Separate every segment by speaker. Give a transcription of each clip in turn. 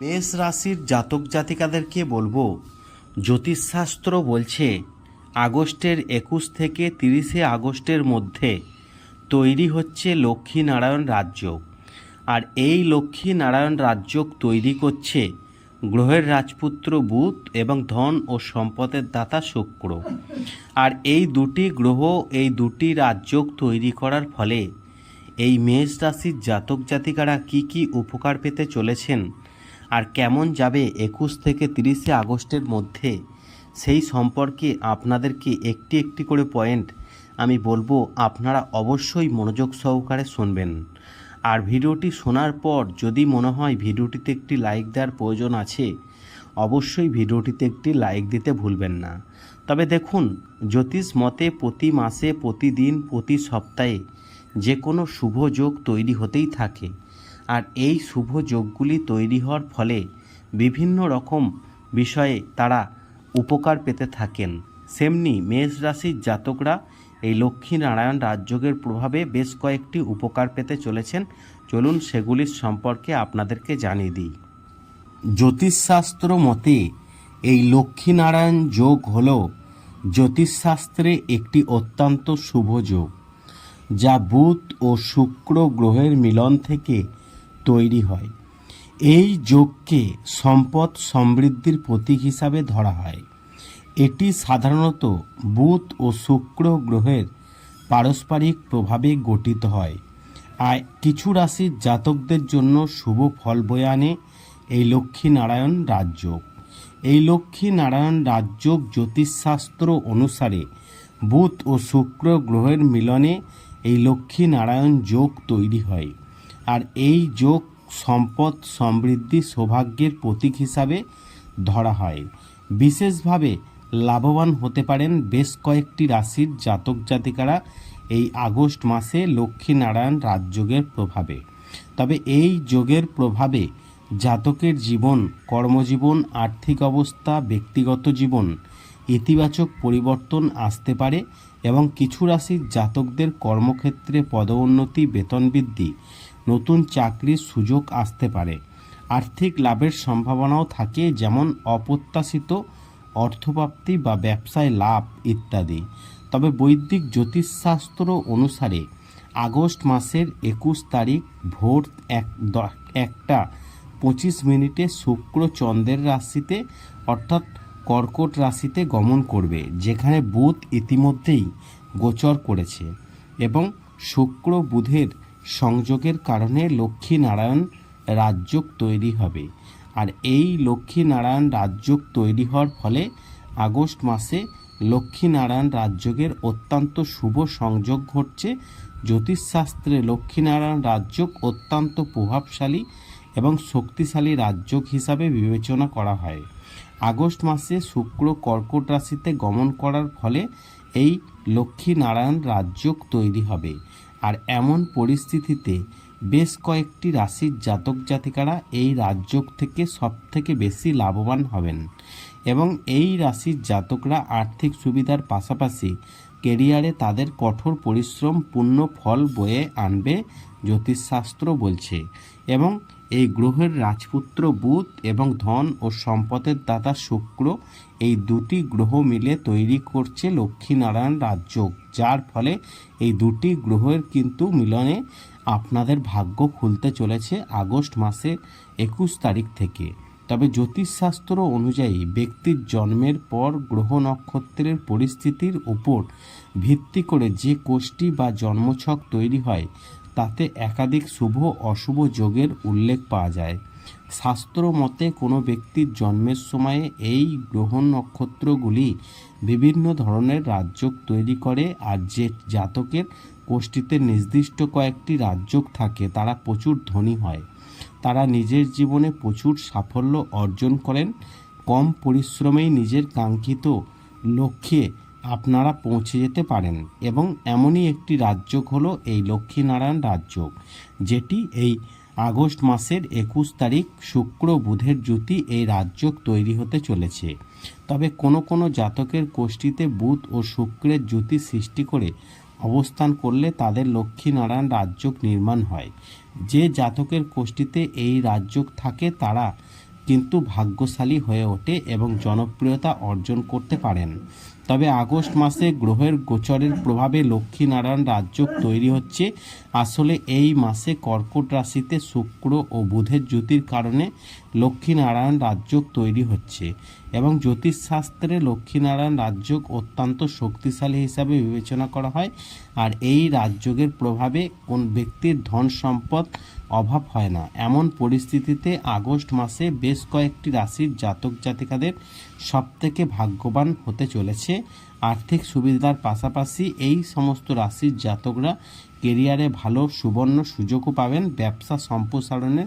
Speaker 1: মেষ রাশির জাতক জাতিকাদেরকে বলব, জ্যোতিষশাস্ত্র বলছে, আগস্টের একুশ থেকে তিরিশে আগস্টের মধ্যে তৈরি হচ্ছে লক্ষ্মীনারায়ণ রাজ্য আর এই লক্ষ্মীনারায়ণ রাজ্য তৈরি করছে গ্রহের রাজপুত্র বুধ এবং ধন ও সম্পদের দাতা শুক্র। আর এই দুটি গ্রহ, এই দুটি রাজ্য তৈরি করার ফলে এই মেষ রাশির জাতক জাতিকারা কি কি উপকার পেতে চলেছেন আর কেমন যাবে একুশ থেকে তিরিশে আগস্টের মধ্যে? সেই সম্পর্কে আপনাদেরকে একটি একটি করে পয়েন্ট আমি বলব, আপনারা অবশ্যই মনোযোগ সহকারে শুনবেন। আর ভিডিওটি শোনার পর যদি মনে হয় ভিডিওটিতে একটি লাইক দেওয়ার প্রয়োজন আছে, অবশ্যই ভিডিওটিতে একটি লাইক দিতে ভুলবেন না। তবে দেখুন, জ্যোতিষ মতে প্রতি মাসে, প্রতিদিন, প্রতি সপ্তাহে যে কোনো শুভ যোগ তৈরি হতেই থাকে। আর এই শুভ যোগগুলি তৈরি হওয়ার ফলে বিভিন্ন রকম বিষয়ে তারা উপকার পেতে থাকেন। সেমনি মেষ রাশির জাতকরা এই লক্ষ্মীনারায়ণ রাজযোগের প্রভাবে বেশ কয়েকটি উপকার পেতে চলেছেন। চলুন সেগুলির সম্পর্কে আপনাদেরকে জানিয়ে দিই। জ্যোতিষশাস্ত্র মতে এই লক্ষ্মীনারায়ণ যোগ হল জ্যোতিষশাস্ত্রে একটি অত্যন্ত শুভ যোগ, যা বুধ ও শুক্র গ্রহের মিলন থেকে তৈরি হয়। এই যোগকে সম্পদ সমৃদ্ধির প্রতীক হিসাবে ধরা হয়। এটি সাধারণত বুধ ও শুক্র গ্রহের পারস্পরিক প্রভাবে গঠিত হয়। আর কিছু রাশির জাতকদের জন্য শুভ ফল বয়ে আনে এই লক্ষ্মীনারায়ণ রাজযোগ এই লক্ষ্মীনারায়ণ রাজযোগ জ্যোতিষশাস্ত্র অনুসারে বুধ ও শুক্র গ্রহের মিলনে এই লক্ষ্মীনারায়ণ যোগ তৈরি হয়। আর এই যোগ সম্পদ সমৃদ্ধি সৌভাগ্যের প্রতীক হিসাবে ধরা হয়। বিশেষভাবে লাভবান হতে পারেন বেশ কয়েকটি রাশির জাতক জাতিকারা এই আগস্ট মাসে লক্ষ্মীনারায়ণ রাজযোগের প্রভাবে। তবে এই যোগের প্রভাবে জাতকের জীবন, কর্মজীবন, আর্থিক অবস্থা, ব্যক্তিগত জীবন ইতিবাচক পরিবর্তন আসতে পারে এবং কিছু রাশির জাতকদের কর্মক্ষেত্রে পদোন্নতি, বেতন বৃদ্ধি নতুন চাকরির সুযোগ আসতে পারে। আর্থিক লাভের সম্ভাবনাও থাকে, যেমন অপ্রত্যাশিত অর্থপ্রাপ্তি বা ব্যবসায় লাভ ইত্যাদি। তবে বৈদিক জ্যোতিষশাস্ত্র অনুসারে আগস্ট মাসের একুশ তারিখ ভোর এক একটা পঁচিশ মিনিটে শুক্র চন্দ্রের রাশিতে, অর্থাৎ কর্কট রাশিতে গমন করবে, যেখানে বুধ ইতিমধ্যেই গোচর করেছে এবং শুক্র বুধের সংযোগের কারণে লক্ষ্মীনারায়ণ রাজযোগ তৈরি হবে। আর এই লক্ষ্মীনারায়ণ রাজযোগ তৈরি হওয়ার ফলে আগস্ট মাসে লক্ষ্মীনারায়ণ রাজযোগের অত্যন্ত শুভ সংযোগ ঘটছে। জ্যোতিষশাস্ত্রে লক্ষ্মীনারায়ণ রাজযোগ অত্যন্ত প্রভাবশালী এবং শক্তিশালী রাজযোগ হিসাবে বিবেচনা করা হয়। আগস্ট মাসে শুক্র কর্কট রাশিতে গমন করার ফলে এই লক্ষ্মীনারায়ণ রাজযোগ তৈরি হবে। আর এমন পরিস্থিতিতে বেশ কয়েকটি রাশির জাতক জাতিকারা এই রাজযোগ থেকে সবথেকে বেশি লাভবান হবেন এবং এই রাশির জাতকরা আর্থিক সুবিধার পাশাপাশি কেরিয়ারে তাদের কঠোর পরিশ্রম পূর্ণ ফল বয়ে আনবে, জ্যোতিষশাস্ত্র বলছে এবং এই গ্রহের রাজপুত্র বুধ এবং ধন ও সম্পদের দাতা শুক্র এই দুটি গ্রহ মিলে তৈরি করছে লক্ষ্মীনারায়ণ রাজযোগ, যার ফলে এই দুটি গ্রহের কিন্তু মিলনে আপনাদের ভাগ্য খুলতে চলেছে আগস্ট মাসে একুশ তারিখ থেকে। তবে জ্যোতিষশাস্ত্র অনুযায়ী ব্যক্তির জন্মের পর গ্রহ নক্ষত্রের পরিস্থিতির উপর ভিত্তি করে যে কোষ্ঠী বা জন্মছক তৈরি হয় তাতে একাধিক শুভ অশুভ যোগের উল্লেখ পাওয়া যায়। শাস্ত্র মতে কোনো ব্যক্তির জন্মের সময়ে এই গ্রহ নক্ষত্রগুলি বিভিন্ন ধরনের রাজযোগ তৈরি করে আর যে জাতকের কোষ্ঠীতে নির্দিষ্ট কয়েকটি রাজযোগ থাকে তারা প্রচুর ধনী হয়। তারা নিজের জীবনে প্রচুর সাফল্য অর্জন করেন। কম পরিশ্রমেই নিজের কাঙ্ক্ষিত লক্ষ্যে আপনারা পৌঁছে যেতে পারেন এবং এমনই একটি রাজযোগ হলো এই লক্ষ্মীনারায়ণ রাজযোগ যেটি এই আগস্ট মাসের একুশ তারিখ শুক্র বুধের জ্যোতি এই রাজযোগ তৈরি হতে চলেছে। তবে কোনো কোনো জাতকের কোষ্ঠীতে বুধ ও শুক্রের জ্যোতি সৃষ্টি করে অবস্থান করলে তাদের লক্ষ্মীনারায়ণ রাজযোগ নির্মাণ হয়। যে জাতকের কোষ্ঠীতে এই রাজযোগ থাকে তারা কিন্তু ভাগ্যশালী হয়ে ওঠে এবং জনপ্রিয়তা অর্জন করতে পারেন। তবে আগস্ট মাসে গ্রহের গোচরের প্রভাবে লক্ষ্মীনারায়ণ রাজযোগ তৈরি হচ্ছে। আসলে এই মাসে কর্কট রাশিতে শুক্র ও বুধের জ্যোতির কারণে লক্ষ্মীনারায়ণ রাজযোগ তৈরি হচ্ছে। এবং জ্যোতিষশাস্ত্রে লক্ষ্মীনারায়ণ রাজযোগ অত্যন্ত শক্তিশালী হিসাবে বিবেচনা করা হয়। আর এই রাজযোগের প্রভাবে কোন ব্যক্তির ধন সম্পদ অভাব হয় না। এমন পরিস্থিতিতে আগস্ট মাসে বেশ কয়েকটি রাশির জাতক জাতিকাদের সবথেকে ভাগ্যবান হতে চলেছে। আর্থিক সুবিধার পাশাপাশি এই সমস্ত রাশির জাতকরা কেরিয়ারে ভালো সুবর্ণ সুযোগও পাবেন। ব্যবসা সম্প্রসারণের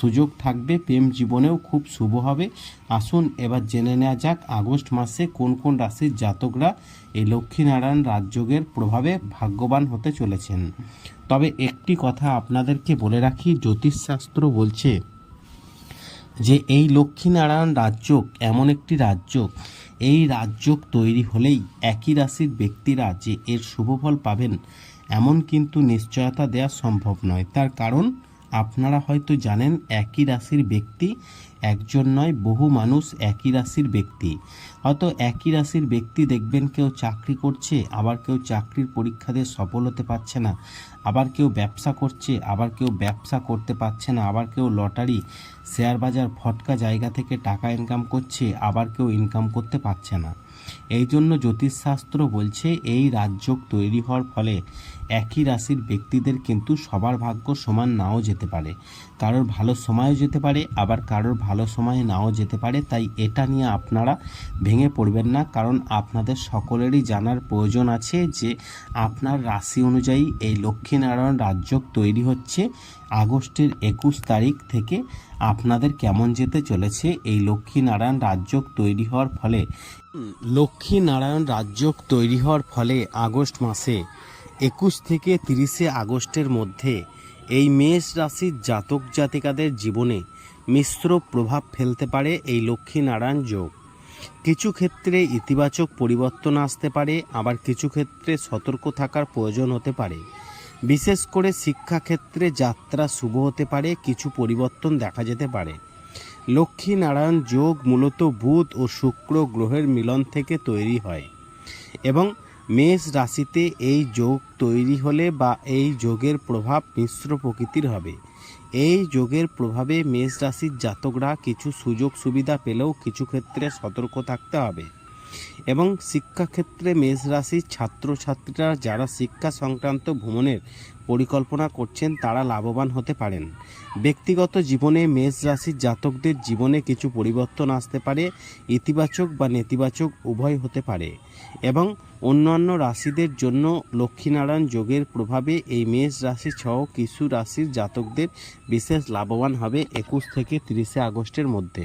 Speaker 1: সুযোগ থাকবে, প্রেম জীবনেও খুব শুভ হবে। আসুন, এবার জেনে নেওয়া যাক আগস্ট মাসে কোন কোন রাশির জাতকরা এই লক্ষ্মীনারায়ণ রাজযোগের প্রভাবে ভাগ্যবান হতে চলেছেন। তবে একটি কথা আপনাদেরকে বলে রাখি, জ্যোতিষশাস্ত্র বলছে যে এই লক্ষ্মীনারায়ণ রাজযোগ এমন একটি রাজযোগ। এই রাজযোগ তৈরি হলেই একই রাশির ব্যক্তিরা যে এর শুভফল পাবেন, এমন কিন্তু নিশ্চয়তা দেওয়া সম্ভব নয়। তার কারণ আপনারা হয়তো জানেন একই রাশির ব্যক্তি, একজন নয়, বহু মানুষ একই রাশির ব্যক্তি। হয়তো একই রাশির ব্যক্তি দেখবেন কেউ চাকরি করছে, আবার কেউ চাকরির পরীক্ষা দিয়ে সফল হতে পারছে না, আবার কেউ ব্যবসা করছে, আবার কেউ ব্যবসা করতে পারছে না, আবার কেউ লটারি, শেয়ার বাজার ফটকা জায়গা থেকে টাকা ইনকাম করছে, আবার কেউ ইনকাম করতে পারছে না। এই জন্য জ্যোতিষশাস্ত্র বলছে, এই রাজযোগ তৈরি হওয়ার ফলে একই রাশির ব্যক্তিদের কিন্তু সবার ভাগ্য সমান নাও যেতে পারে। কারোর ভালো সময়ও যেতে পারে, আবার কারোর ভালো সময়ে নাও যেতে পারে। তাই এটা নিয়ে আপনারা ভেঙে পড়বেন না, কারণ আপনাদের সকলেরই জানার প্রয়োজন আছে যে আপনার রাশি অনুযায়ী এই লক্ষ্মীনারায়ণ রাজযোগ তৈরি হচ্ছে আগস্টের একুশ তারিখ থেকে। আপনাদের কেমন যেতে চলেছে এই লক্ষ্মীনারায়ণ রাজযোগ তৈরি হওয়ার ফলে? লক্ষ্মীনারায়ণ রাজযোগ তৈরি হওয়ার ফলে আগস্ট মাসে একুশ থেকে তিরিশে আগস্টের মধ্যে এই মেষ রাশির জাতক জাতিকাদের জীবনে মিশ্র প্রভাব ফেলতে পারে এই লক্ষ্মীনারায়ণ যোগ। কিছু ক্ষেত্রে ইতিবাচক পরিবর্তন আসতে পারে, আবার কিছু ক্ষেত্রে সতর্ক থাকার প্রয়োজন হতে পারে। বিশেষ করে শিক্ষাক্ষেত্রে যাত্রা শুভ হতে পারে, কিছু পরিবর্তন দেখা যেতে পারে। লক্ষ্মী নারায়ণ যোগ মূলত বুধ ও শুক্র গ্রহের মিলন থেকে তৈরি হয় এবং মেষ রাশিতে এই যোগ তৈরি হলে বা এই যোগের প্রভাব মিশ্র প্রকৃতির হবে। এই যোগের প্রভাবে মেষ রাশির জাতকরা কিছু সুযোগ সুবিধা পেলেও কিছু ক্ষেত্রে সতর্ক থাকতে হবে। এবং শিক্ষাক্ষেত্রে মেষ রাশির ছাত্রছাত্রীরা যারা শিক্ষা সংক্রান্ত ভ্রমণের পরিকল্পনা করছেন, তারা লাভবান হতে পারেন। ব্যক্তিগত জীবনে মেষ রাশির জাতকদের জীবনে কিছু পরিবর্তন আসতে পারে, ইতিবাচক বা নেতিবাচক উভয় হতে পারে এবং অন্যান্য রাশিদের জন্য লক্ষ্মীনারায়ণ যোগের প্রভাবে এই মেষ রাশি সহ কিছু রাশির জাতকদের বিশেষ লাভবান হবে একুশ থেকে তিরিশে আগস্টের মধ্যে।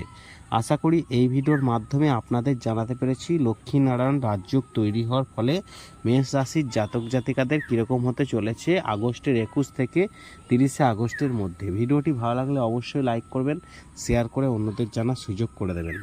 Speaker 1: আশা করি এই ভিডিওর মাধ্যমে আপনাদের জানাতে পেরেছি লক্ষ্মীনারায়ণ রাজযোগ তৈরি হওয়ার ফলে মেষ রাশির জাতক জাতিকাদের কীরকম হতে চলেছে আগস্টের একুশ থেকে তিরিশে আগস্টের মধ্যে। ভিডিওটি ভালো লাগলে অবশ্যই লাইক করবেন শেয়ার করে অন্যদের জানার সুযোগ করে দেবেন।